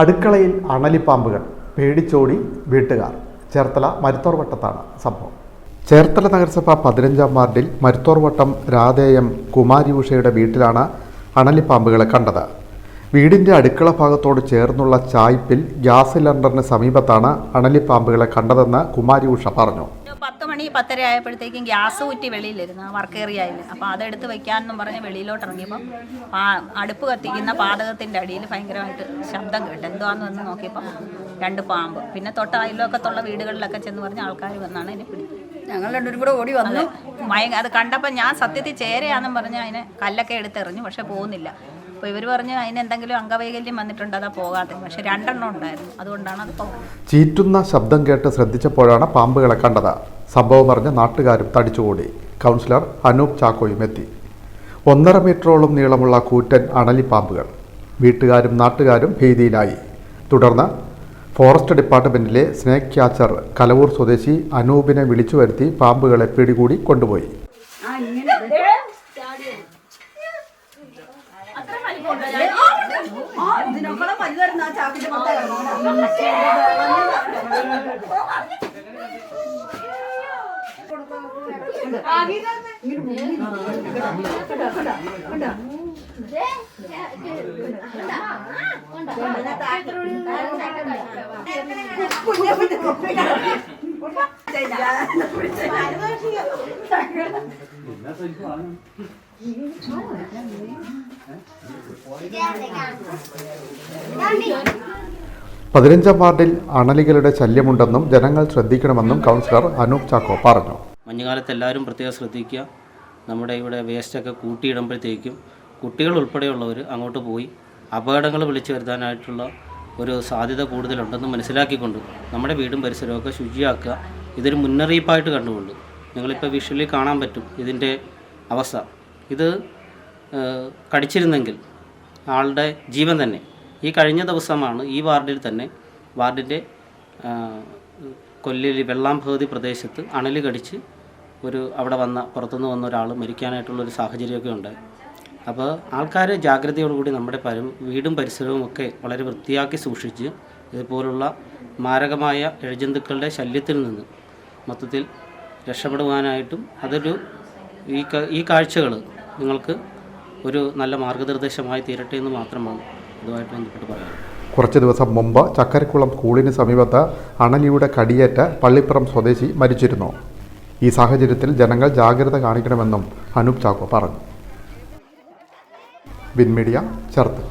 അടുക്കളയിൽ അണലിപ്പാമ്പുകൾ പേടിച്ചോടി വീട്ടുകാർ. ചേർത്തല മരുത്തോർവട്ടത്താണ് സംഭവം. ചേർത്തല നഗരസഭ പതിനഞ്ചാം വാർഡിൽ മരുത്തോർവട്ടം രാധേയം കുമാരി ഉഷയുടെ വീട്ടിലാണ് അണലിപ്പാമ്പുകളെ കണ്ടത്. വീടിന്റെ അടുക്കള ഭാഗത്തോട് ചേർന്നുള്ള ചായ്പിൽ ഗ്യാസ് സിലിണ്ടറിന് സമീപത്താണ് അണലിപ്പാമ്പുകളെ കണ്ടതെന്ന് കുമാരി ഉഷ പറഞ്ഞു. മണി പത്തര ആയപ്പോഴത്തേക്കും ഗ്യാസ് കുറ്റി വെളിയിലിരുന്നു. വർക്ക് ഏറിയായി അപ്പോൾ അതെടുത്ത് വെക്കാമെന്നും പറഞ്ഞ് വെളിയിലോട്ട് ഇറങ്ങിയപ്പം പാ- അടുപ്പ് കത്തിക്കുന്ന പാതകത്തിന്റെ അടിയിൽ ഭയങ്കരമായിട്ട് ശബ്ദം കേട്ടു. എന്തുവാന്ന് വന്ന് നോക്കിയപ്പം രണ്ട് പാമ്പ്. പിന്നെ തൊട്ട അയൽവക്കത്തുള്ള വീടുകളിലൊക്കെ ചെന്ന് പറഞ്ഞ ആൾക്കാർ വന്നാണ് അതിനെ പിടിച്ചത് ഞങ്ങൾ രണ്ടുപേരും കൂടെ ഓടി വന്നു. ഭയങ്കര അത് കണ്ടപ്പോൾ ഞാൻ സത്യത്തിൽ ചേരയാണെന്നും പറഞ്ഞ് അതിനെ കല്ലൊക്കെ എടുത്തെറിഞ്ഞു. പക്ഷെ പോകുന്നില്ല അപ്പോൾ ഇവർ പറഞ്ഞു അതിന് എന്തെങ്കിലും അംഗവൈകല്യം വന്നിട്ടുണ്ട്? അതാ പോകാതെ പക്ഷെ രണ്ടെണ്ണം ഉണ്ടായിരുന്നു. അതുകൊണ്ടാണ് അത് പോകുന്നത് ചീറ്റുന്ന ശബ്ദം കേട്ട് ശ്രദ്ധിച്ചപ്പോഴാണ് പാമ്പുകളെ കണ്ടത്. സംഭവം അറിഞ്ഞ നാട്ടുകാരും തടിച്ചുകൂടി. കൗൺസിലർ അനൂപ് ചാക്കോയും എത്തി. ഒന്നര മീറ്ററോളം നീളമുള്ള കൂറ്റൻ അണലിപ്പാമ്പുകൾ. വീട്ടുകാരും നാട്ടുകാരും ഭീതിയിലായി. തുടർന്ന് ഫോറസ്റ്റ് ഡിപ്പാർട്ട്മെന്റിലെ സ്നേക് ക്യാച്ചർ കലവൂർ സ്വദേശി അനൂപിനെ വിളിച്ചു വരുത്തി പാമ്പുകളെ പിടികൂടി കൊണ്ടുപോയി. ഇതിനൊക്കെ ആ ചാക്കിന്റെ പുറത്ത് പതിനഞ്ചാം വാർഡിൽ അണലികളുടെ ശല്യമുണ്ടെന്നും ജനങ്ങൾ ശ്രദ്ധിക്കണമെന്നും കൗൺസിലർ അനൂപ് ചാക്കോ പറഞ്ഞു. മഞ്ഞുകാലത്ത് എല്ലാവരും പ്രത്യേകം ശ്രദ്ധിക്കുക. നമ്മുടെ ഇവിടെ വേസ്റ്റൊക്കെ കൂട്ടിയിടുമ്പോഴത്തേക്കും കുട്ടികൾ ഉൾപ്പെടെയുള്ളവർ അങ്ങോട്ട് പോയി അപകടങ്ങൾ വിളിച്ചു വരുത്താനായിട്ടുള്ള ഒരു സാധ്യത കൂടുതലുണ്ടെന്ന് മനസ്സിലാക്കിക്കൊണ്ട് നമ്മുടെ വീടും പരിസരമൊക്കെ ശുചിയാക്കുക. ഇതൊരു മുന്നറിയിപ്പായിട്ട് കണ്ടുകൊണ്ട് നിങ്ങളിപ്പോൾ വിഷ്വലി കാണാൻ പറ്റും ഇതിന്റെ അവസ്ഥ. ഇത് കടിച്ചിരുന്നെങ്കിൽ ആളുടെ ജീവൻ തന്നെ. ഈ കഴിഞ്ഞ ദിവസമാണ് ഈ വാർഡിൽ തന്നെ വാർഡിന്റെ കൊല്ലിൽ വെള്ളാംഭഗതി പ്രദേശത്ത് അണലി കടിച്ച് ഒരു അവിടെ വന്ന പുറത്തുനിന്ന് വന്ന ഒരാൾ മരിക്കാനായിട്ടുള്ള മരിക്കാനായിട്ടുള്ളൊരു സാഹചര്യമൊക്കെ ഉണ്ട്. അപ്പോൾ ആൾക്കാർ ജാഗ്രതയോടുകൂടി നമ്മുടെ പരം വീടും പരിസരവും ഒക്കെ വളരെ വൃത്തിയാക്കി സൂക്ഷിച്ച് ഇതുപോലുള്ള മാരകമായ ഇഴജന്തുക്കളുടെ ശല്യത്തിൽ നിന്ന് മൊത്തത്തിൽ രക്ഷപ്പെടുവാനായിട്ടും അതൊരു ഈ ഈ കാഴ്ചകൾ നിങ്ങൾക്ക് ഒരു നല്ല മാർഗനിർദ്ദേശമായി തീരട്ടെ എന്ന് മാത്രമാണ് ഇതുമായിട്ട് ബന്ധപ്പെട്ട് പറയാനുള്ളത്. കുറച്ച് ദിവസം മുമ്പ് ചക്കരക്കുളം സ്കൂളിന് സമീപത്ത് അണലിയുടെ കടിയേറ്റ പള്ളിപ്പുറം സ്വദേശി മരിച്ചിരുന്നു. ഈ സാഹചര്യത്തിൽ ജനങ്ങൾ ജാഗ്രത കാണിക്കണമെന്നും അനൂപ് ചാക്കോ പറഞ്ഞു. വിൻമീഡിയ ചേർത്ത്.